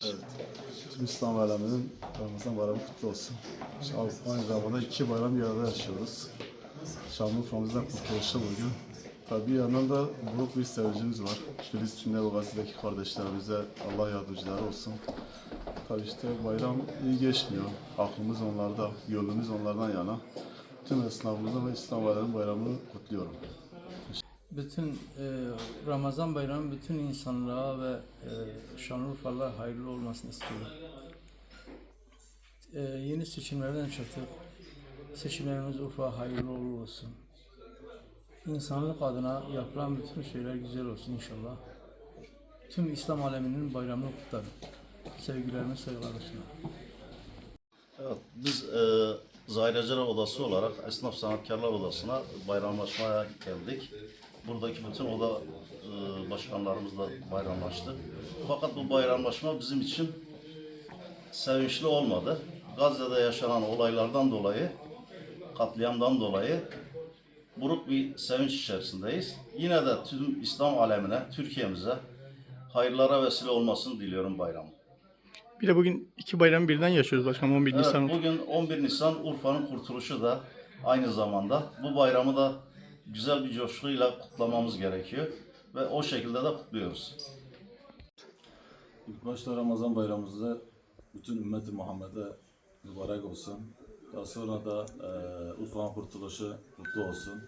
Tüm İslam aleminin Ramazan bayramı kutlu olsun. Aynı zamanda iki bayram bir arada yaşıyoruz. Şanlıurfa'mızdan kurtuluşu bugün. Tabii yandan da büyük bir sevincimiz var. Filistin'de ve Gazze'deki kardeşlerimize Allah yardımcıları olsun. Tabii işte bayram iyi geçmiyor. Aklımız onlarda, yolumuz onlardan yana. Tüm esnafımıza ve İslam aleminin bayramını kutluyorum. Bütün e, Ramazan bayramı bütün insanlığa ve e, Şanlıurfalılar hayırlı olmasını istiyorum. E, yeni seçimlerden çıktık. Seçimlerimiz Urfa hayırlı uğurlu olsun. İnsanlık adına yapılan bütün şeyler güzel olsun inşallah. Tüm İslam aleminin bayramını kutlarım. Sevgilerimi, saygılarımı sunarım. Evet, biz e, Zahireciler Odası olarak Esnaf Sanatkarlar Odası'na bayramlaşmaya geldik. Buradaki bütün oda e, başkanlarımızla bayramlaştık. Fakat bu bayramlaşma bizim için sevinçli olmadı. Gazze'de yaşanan olaylardan dolayı, katliamdan dolayı buruk bir sevinç içerisindeyiz. Yine de tüm İslam alemine, Türkiye'mize hayırlara vesile olmasını diliyorum bayramın. Bir de bugün iki bayramı birden yaşıyoruz başkanım 11 Evet, Nisan. bugün 11 Nisan Urfa'nın kurtuluşu da aynı zamanda. Bu bayramı da güzel bir coşkuyla kutlamamız gerekiyor ve o şekilde de kutluyoruz. İlk başta Ramazan bayramımızda bütün ümmeti Muhammed'e mübarek olsun. Daha sonra da e, Urfa'nın kurtuluşu mutlu olsun.